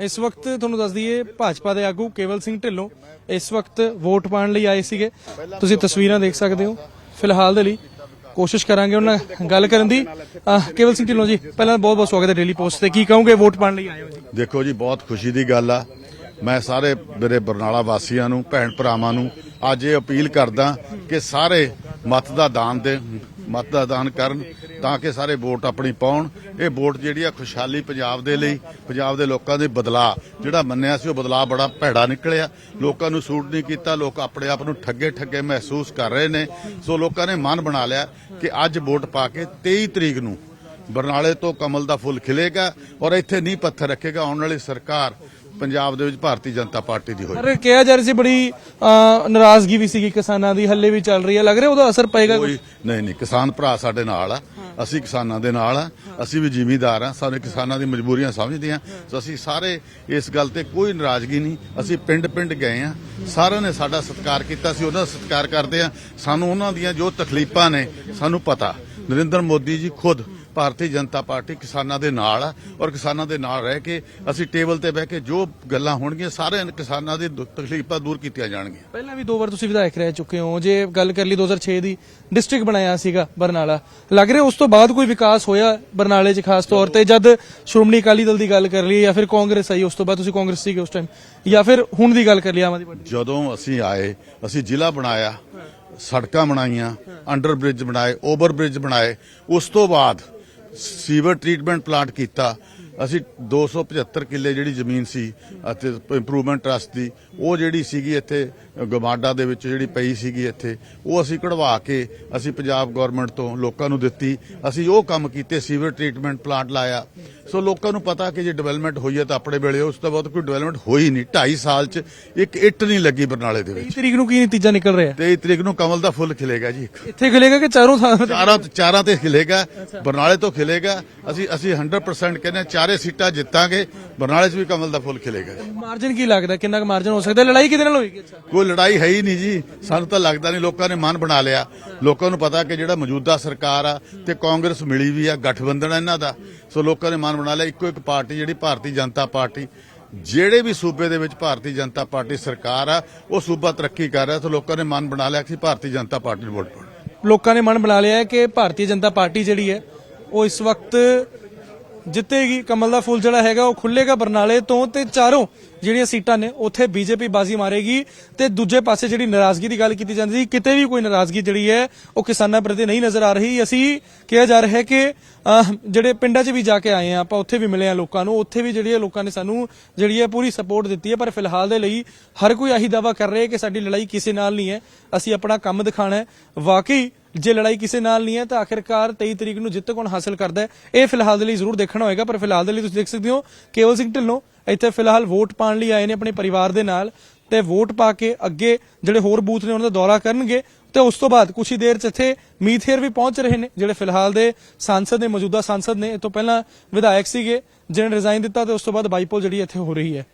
ਇਸ ਵਕਤ ਤੁਹਾਨੂੰ ਦੱਸ ਦਈਏ ਭਾਜਪਾ ਦੇ ਆਗੂ ਕੇਵਲ ਸਿੰਘ ਢਿੱਲੋਂ ਇਸ ਵਕਤ ਵੋਟ ਪਾਉਣ ਲਈ ਆਏ ਸੀਗੇ। ਤੁਸੀਂ ਤਸਵੀਰਾਂ ਦੇਖ ਸਕਦੇ ਹੋ। ਫਿਲਹਾਲ ਦੇ ਲਈ ਕੋਸ਼ਿਸ਼ ਕਰਾਂਗੇ ਉਹਨਾਂ ਨਾਲ ਗੱਲ ਕਰਨ ਦੀ। ਅਹ, ਕੇਵਲ ਸਿੰਘ ਢਿੱਲੋਂ ਜੀ ਪਹਿਲਾਂ ਬਹੁਤ ਬਹੁਤ ਸਵਾਗਤ ਹੈ ਡੇਲੀ ਪੋਸਟ ਤੇ। ਕੀ ਕਹੋਗੇ ਵੋਟ ਪਾਉਣ ਲਈ ਆਏ ਹੋ ਜੀ? ਦੇਖੋ ਜੀ ਬਹੁਤ ਖੁਸ਼ੀ ਦੀ ਗੱਲ ਆ। ਮੈਂ ਸਾਰੇ ਮੇਰੇ ਬਰਨਾਲਾ ਵਾਸੀਆਂ ਨੂੰ ਭੈਣ ਭਰਾਵਾਂ ਨੂੰ ਅੱਜ ਇਹ ਅਪੀਲ ਕਰਦਾ ਕਿ ਸਾਰੇ ਮਤ ਦਾ ਦਾਨ ਦੇ ਮਤ ਦਾ ਦਾਨ ਕਰਨ। ਤਾਂ ਕਿ ਸਾਰੇ ਵੋਟ ਆਪਣੀ ਪਾਉਣ। ਇਹ ਵੋਟ ਜਿਹੜੀ ਆ ਖੁਸ਼ਹਾਲੀ ਪੰਜਾਬ ਦੇ ਲਈ ਪੰਜਾਬ ਦੇ ਲੋਕਾਂ ਦੇ ਬਦਲਾਅ। ਜਿਹੜਾ ਮੰਨਿਆ ਸੀ ਉਹ ਬਦਲਾਅ ਬੜਾ ਭੈੜਾ ਨਿਕਲਿਆ। ਲੋਕਾਂ ਨੂੰ ਸੂਟ ਨਹੀਂ ਕੀਤਾ ਲੋਕ ਆਪਣੇ ਆਪ ਨੂੰ ਠੱਗੇ ਠੱਗੇ ਮਹਿਸੂਸ ਕਰ ਰਹੇ ਨੇ। ਸੋ ਲੋਕਾਂ ਨੇ ਮਨ ਬਣਾ ਲਿਆ ਕਿ ਅੱਜ ਵੋਟ ਪਾ ਕੇ 23 ਤਰੀਕ ਨੂੰ ਬਰਨਾਲੇ ਤੋਂ ਕਮਲ ਦਾ ਫੁੱਲ ਖਿਲੇਗਾ ਔਰ ਇੱਥੇ ਨੀਂਹ ਪੱਥਰ ਰੱਖੇਗਾ। ਆਉਣ ਵਾਲੀ ਸਰਕਾਰ ਪੰਜਾਬ ਦੇ ਵਿੱਚ ਭਾਰਤੀ ਜਨਤਾ ਪਾਰਟੀ ਦੀ ਹੋਏਗੀ। ਪਰ ਕਿਹਾ ਜਾ ਰਿਹਾ ਸੀ ਬੜੀ ਨਾਰਾਜ਼ਗੀ ਵੀ ਸੀਗੀ ਕਿਸਾਨਾਂ ਦੀ ਹੱਲੇ ਵੀ ਚੱਲ ਰਹੀ ਹੈ। ਲੱਗ ਰਿਹਾ ਉਹਦਾ ਅਸਰ ਪਏਗਾ ਕੋਈ ਨਹੀਂ ਨਹੀਂ ਕਿਸਾਨ ਭਰਾ ਸਾਡੇ ਨਾਲ ਆ। ਅਸੀਂ ਕਿਸਾਨਾਂ ਦੇ ਨਾਲ ਆ, ਅਸੀਂ ਵੀ ਜ਼ਿਮੀਂਦਾਰ ਆ, ਸਾਨੂੰ ਕਿਸਾਨਾਂ ਦੀ ਮਜਬੂਰੀਆਂ ਸਮਝਦੇ ਆ ਸੋ ਅਸੀਂ ਸਾਰੇ ਇਸ ਗੱਲ ਤੇ ਕੋਈ ਨਾਰਾਜ਼ਗੀ ਨਹੀਂ, ਅਸੀਂ ਪਿੰਡ ਪਿੰਡ ਗਏ ਆ। ਸਾਰਿਆਂ ਨੇ ਸਾਡਾ ਸਤਿਕਾਰ ਕੀਤਾ ਸੀ ਉਹਨਾਂ ਦਾ ਸਤਿਕਾਰ ਕਰਦੇ ਆ। ਸਾਨੂੰ ਉਹਨਾਂ ਦੀਆਂ ਜੋ ਤਕਲੀਫਾਂ ਨੇ, ਸਾਨੂੰ ਪਤਾ। ਨਰਿੰਦਰ ਮੋਦੀ ਜੀ ਖੁਦ ਭਾਰਤੀ ਜਨਤਾ ਪਾਰਟੀ ਕਿਸਾਨਾਂ ਦੇ ਨਾਲ ਆ ਔਰ ਕਿਸਾਨਾਂ ਦੇ ਨਾਲ ਰਹਿ ਕੇ ਅਸੀਂ ਟੇਬਲ ਤੇ ਬਹਿ ਕੇ ਜੋ ਗੱਲਾਂ ਹੋਣਗੀਆਂ ਸਾਰੇ ਕਿਸਾਨਾਂ ਦੀ ਦੁੱਖ ਤਕਲੀਫਾਂ ਦੂਰ ਕੀਤੀਆਂ ਜਾਣਗੀਆਂ। ਪਹਿਲਾਂ ਵੀ ਦੋ ਵਾਰ ਤੁਸੀਂ ਵਿਧਾਇਕ ਰਹਿ ਚੁੱਕੇ ਹੋ। ਜੇ ਗੱਲ ਕਰ ਲਈ 2006 ਦੀ ਡਿਸਟ੍ਰਿਕਟ ਬਣਾਇਆ ਸੀਗਾ ਬਰਨਾਲਾ। ਲੱਗ ਰਿਹਾ ਉਸ ਤੋਂ ਬਾਅਦ ਕੋਈ ਵਿਕਾਸ ਹੋਇਆ ਬਰਨਾਲੇ 'ਚ ਖਾਸ ਤੌਰ ਤੇ ਜਦ ਸ਼੍ਰੋਮਣੀ ਅਕਾਲੀ ਦਲ ਦੀ ਗੱਲ ਕਰ ਲਈ ਜਾਂ ਫਿਰ ਕਾਂਗਰਸ ਆਈ ਉਸ ਤੋਂ ਬਾਅਦ ਤੁਸੀਂ ਕਾਂਗਰਸ ਸੀਗੇ ਉਸ ਟਾਈਮ ਜਾਂ ਫਿਰ ਹੁਣ ਦੀ ਗੱਲ ਕਰ ਲਈ ਆਮ ਆਦਮੀ ਪਾਰਟੀ ਜਦੋਂ ਅਸੀਂ ਆਏ ਅਸੀਂ ਜ਼ਿਲ੍ਹਾ ਬਣਾਇਆ ਸੜਕਾਂ ਬਣਾਈਆਂ ਅੰਡਰ ਬ੍ਰਿਜ ਬਣਾਏ ਓਵਰ ਬ੍ਰਿਜ ਬਣਾਏ ਉਸ ਤੋਂ ਬਾਅਦ ਸੀਵਰ ਟ੍ਰੀਟਮੈਂਟ ਪਲਾਂਟ ਕੀਤਾ ਅਸੀਂ 275 ਕਿੱਲੇ ਜਿਹੜੀ ਜ਼ਮੀਨ ਸੀ ਅਤੇ ਇੰਪਰੂਵਮੈਂਟ ਟਰਸਟ ਦੀ ਉਹ ਜਿਹੜੀ ਸੀਗੀ ਇੱਥੇ ਗਮਾਡਾ ਦੇ ਵਿੱਚ ਜਿਹੜੀ ਪਈ ਸੀਗੀ ਇੱਥੇ ਉਹ ਅਸੀਂ ਕਢਵਾ ਕੇ ਅਸੀਂ ਪੰਜਾਬ ਗਵਰਨਮੈਂਟ ਤੋਂ ਲੋਕਾਂ ਨੂੰ ਦਿੱਤੀ। ਅਸੀਂ ਉਹ ਕੰਮ ਕੀਤੇ ਸੀਵਰ ਟ੍ਰੀਟਮੈਂਟ ਪਲਾਂਟ ਲਾਇਆ। ਸੋ ਲੋਕਾਂ ਨੂੰ ਪਤਾ ਕਿ ਜੇ ਡਿਵੈਲਪਮੈਂਟ ਹੋਈ ਹੈ ਤਾਂ ਆਪਣੇ ਵੇਲੇ ਉਸ ਤੋਂ ਬਾਅਦ ਕੋਈ ਡਿਵੈਲਪਮੈਂਟ ਹੋਈ ਨਹੀਂ। 2.5 ਸਾਲ 'ਚ ਇੱਕ ਇੱਟ ਨਹੀਂ ਲੱਗੀ ਬਰਨਾਲੇ ਦੇ ਵਿੱਚ। 23 ਤਰੀਕ ਨੂੰ ਕੀ ਨਤੀਜਾ ਨਿਕਲ ਰਿਹਾ? 23 ਤਰੀਕ ਨੂੰ ਕਮਲ ਦਾ ਫੁੱਲ ਖਿਲੇਗਾ ਜੀ। ਇੱਥੇ ਖਿਲੇਗਾ ਕਿ ਚਾਰੋਂ ਥਾਂ? ਚਾਰਾਂ ਚਾਰਾਂ ਤੇ ਖਿਲੇਗਾ। ਬਰਨਾਲੇ ਤੋਂ ਖਿਲੇਗਾ। ਅਸੀਂ ਅਸੀਂ 100% ਕਹਿੰਦੇ ਹਾਂ ਚਾਰੇ ਸੀਟਾਂ ਜਿੱਤਾਂਗੇ ਬਰਨਾਲੇ 'ਚ ਵੀ ਕਮਲ ਦਾ ਫੁੱਲ ਖਿਲੇਗਾ ਮਾਰਜਨ ਕੀ ਲੱਗਦਾ? ਕਿੰਨਾ ਕੁ ਮਾਰਜਨ ਹੋ ਸਕਦਾ? ਲੜਾਈ ਕਿਹਦੇ ਨਾਲ ਹੋਏਗੀ? ਅੱਛਾ। ਕੋਈ ਲੜਾਈ ਹੈ ਹੀ ਨਹੀਂ ਜੀ। ਸਾਨੂੰ ਤਾਂ ਲੱਗਦਾ ਨਹੀਂ ਲੋਕਾਂ ਨੇ ਮਨ ਬਣਾ ਲਿਆ। ਲੋਕਾਂ ਨੂੰ ਪਤਾ ਕਿ ਜਿਹੜਾ ਮੌਜੂਦਾ ਸਰਕਾਰ ਆ ਤੇ ਕਾਂਗਰਸ ਮਿਲੀ ਵੀ ਆ ਗਠਬੰਧਨ ਆ ਇਹਨਾਂ ਦਾ। ਸੋ ਲੋਕਾਂ ਨੇ ਮਨ ਬਣਾ ਲਿਆ ਇੱਕੋ ਇੱਕ ਪਾਰਟੀ ਜਿਹੜੀ ਭਾਰਤੀ ਜਨਤਾ ਪਾਰਟੀ ਜਿਹੜੇ ਵੀ ਸੂਬੇ ਦੇ ਵਿੱਚ ਭਾਰਤੀ ਜਨਤਾ ਪਾਰਟੀ ਸਰਕਾਰ ਆ ਉਹ ਸੂਬਾ ਤਰੱਕੀ ਕਰ ਰਿਹਾ। ਸੋ ਲੋਕਾਂ ਨੇ ਮਨ ਬਣਾ ਲਿਆ ਕਿ ਭਾਰਤੀ ਜਨਤਾ ਪਾਰਟੀ ਨੂੰ ਵੋਟ ਪਾਉਣੀ। ਲੋਕਾਂ ਨੇ ਮਨ ਬਣਾ ਲਿਆ ਹੈ ਕਿ ਭਾਰਤੀ ਜਨਤਾ ਪਾਰਟੀ ਜਿਹੜੀ ਹੈ ਉਹ ਇਸ ਵਕਤ ਜਿੱਤੇਗੀ। ਕਮਲ ਦਾ ਫੁੱਲ ਜਿਹੜਾ ਹੈਗਾ ਉਹ ਖੁੱਲੇਗਾ ਬਰਨਾਲੇ ਤੋਂ ਤੇ ਚਾਰੋਂ ਜਿਹੜੀਆਂ ਸੀਟਾਂ ਨੇ ਉੱਥੇ ਬੀਜੇਪੀ ਬਾਜ਼ੀ ਮਾਰੇਗੀ ਤੇ ਦੂਜੇ ਪਾਸੇ ਜਿਹੜੀ ਨਾਰਾਜ਼ਗੀ ਦੀ ਗੱਲ ਕੀਤੀ ਜਾਂਦੀ ਸੀ, ਕਿਤੇ ਵੀ ਕੋਈ ਨਾਰਾਜ਼ਗੀ ਜਿਹੜੀ ਹੈ, ਉਹ ਕਿਸਾਨਾਂ ਪ੍ਰਤੀ ਨਹੀਂ ਨਜ਼ਰ ਆ ਰਹੀ। ਅਸੀਂ ਕਿਹਾ ਜਾ ਰਿਹਾ ਹੈ ਕਿ ਜਿਹੜੇ ਪਿੰਡਾਂ 'ਚ ਵੀ ਜਾ ਕੇ ਆਏ ਆ ਆਪਾਂ ਉੱਥੇ ਵੀ ਮਿਲੇ ਆ ਲੋਕਾਂ ਨੂੰ, ਉੱਥੇ ਵੀ ਜਿਹੜੀ ਹੈ ਲੋਕਾਂ ਨੇ ਸਾਨੂੰ ਜਿਹੜੀ ਹੈ ਪੂਰੀ ਸਪੋਰਟ ਦਿੱਤੀ ਹੈ, ਪਰ ਫਿਲਹਾਲ ਦੇ ਲਈ ਹਰ ਕੋਈ ਆਹੀ ਦਾਵਾ ਕਰ ਰਿਹਾ ਹੈ ਕਿ ਸਾਡੀ ਲੜਾਈ ਕਿਸੇ ਨਾਲ ਨਹੀਂ ਹੈ। ਅਸੀਂ ਆਪਣਾ ਕੰਮ ਦਿਖਾਣਾ ਹੈ। ਵਾਕਈ ਜੇ ਲੜਾਈ ਕਿਸੇ ਨਾਲ ਨਹੀਂ ਹੈ, ਤਾਂ ਆਖਿਰਕਾਰ 23 ਤਰੀਕ ਨੂੰ ਜਿੱਤ ਕੌਣ ਹਾਸਲ ਕਰਦਾ ਹੈ? ਇਹ ਫਿਲਹਾਲ ਦੇ ਲਈ ਜ਼ਰੂਰ ਦੇਖਣਾ ਹੋਏਗਾ, ਪਰ ਫਿਲਹਾਲ ਦੇ ਲਈ ਤੁਸੀਂ ਦੇਖ ਸਕਦੇ ਹੋ, ਕੇਵਲ ਸਿੰਘ ਢਿੱਲੋਂ ਇੱਥੇ ਫਿਲਹਾਲ ਵੋਟ ਪਾਉਣ ਲਈ ਆਏ ਨੇ ਆਪਣੇ ਪਰਿਵਾਰ ਦੇ ਨਾਲ ਤੇ ਵੋਟ ਪਾ ਕੇ ਅੱਗੇ ਜਿਹੜੇ ਹੋਰ ਬੂਥ ਨੇ ਉਹਨਾਂ ਦਾ ਦੌਰਾ ਕਰਨਗੇ ਤੇ ਉਸ ਤੋਂ ਬਾਅਦ ਕੁਝ ਹੀ ਦੇਰ ਚ ਇੱਥੇ ਮੀਥੇਰ ਵੀ ਪਹੁੰਚ ਰਹੇ ਨੇ, ਜਿਹੜੇ ਫਿਲਹਾਲ ਦੇ ਸਾਂਸਦ ਨੇ, ਮੌਜੂਦਾ ਸਾਂਸਦ ਨੇ, ਇਹ ਤੋਂ ਪਹਿਲਾਂ ਵਿਧਾਇਕ ਸੀਗੇ, ਜਿਹਨੇ ਰਿਜ਼ਾਈਨ ਦਿੱਤਾ ਤੇ ਉਸ ਤੋਂ ਬਾਅਦ ਬਾਈਪੋਲ ਜਿਹੜੀ ਇੱਥੇ ਹੋ ਰਹੀ ਹੈ।